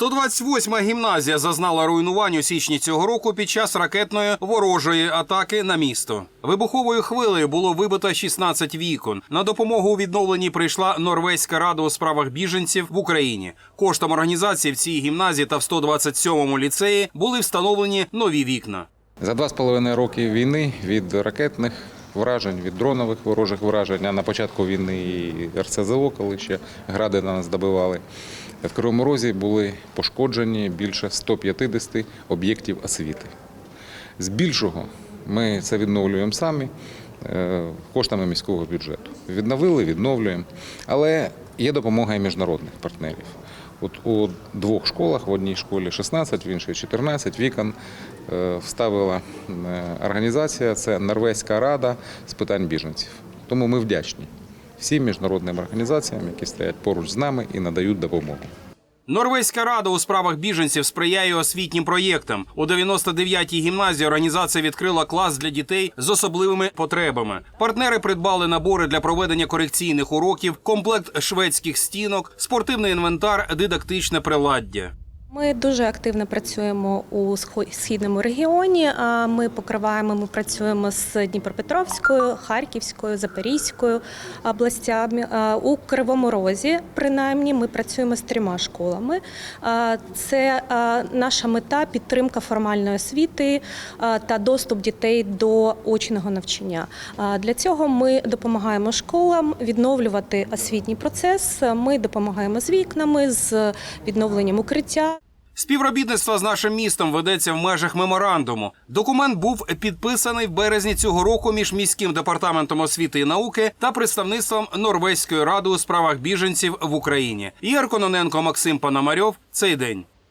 128-ма гімназія зазнала руйнувань у січні цього року під час ракетної ворожої атаки на місто. Вибуховою хвилею було вибито 16 вікон. На допомогу у відновленні прийшла Норвезька рада у справах біженців в Україні. Коштом організації в цій гімназії та в 127-му ліцеї були встановлені нові вікна. За два з половиною роки війни від ракетних вражень, від дронових ворожих вражень, а на початку війни і РСЗО, коли ще гради на нас добивали, в Кривому Розі були пошкоджені більше 150 об'єктів освіти. З більшого ми це відновлюємо самі е, коштами міського бюджету. Відновили, відновлюємо, але є допомога і міжнародних партнерів. От у двох школах, в одній школі 16, в іншій 14 вікон е, вставила е, організація, це Норвезька рада з питань біженців. Тому ми вдячні всім міжнародним організаціям, які стоять поруч з нами і надають допомогу. Норвезька рада у справах біженців сприяє освітнім проєктам. У 99-й гімназії організація відкрила клас для дітей з особливими потребами. Партнери придбали набори для проведення корекційних уроків, комплект шведських стінок, спортивний інвентар, дидактичне приладдя. Ми дуже активно працюємо у східному регіоні. Ми покриваємо, ми працюємо з Дніпропетровською, Харківською, Запорізькою областями. У Кривому Розі, принаймні, ми працюємо з трьома школами. Це наша мета підтримка формальної освіти та доступ дітей до очного навчання. Для цього ми допомагаємо школам відновлювати освітній процес. Ми допомагаємо з вікнами, з відновленням укриття. Співробітництво з нашим містом ведеться в межах меморандуму. Документ був підписаний в березні цього року між міським департаментом освіти і науки та представництвом Норвезької ради у справах біженців в Україні. Ігор Кононенко, Максим Пономарьов. Цей день.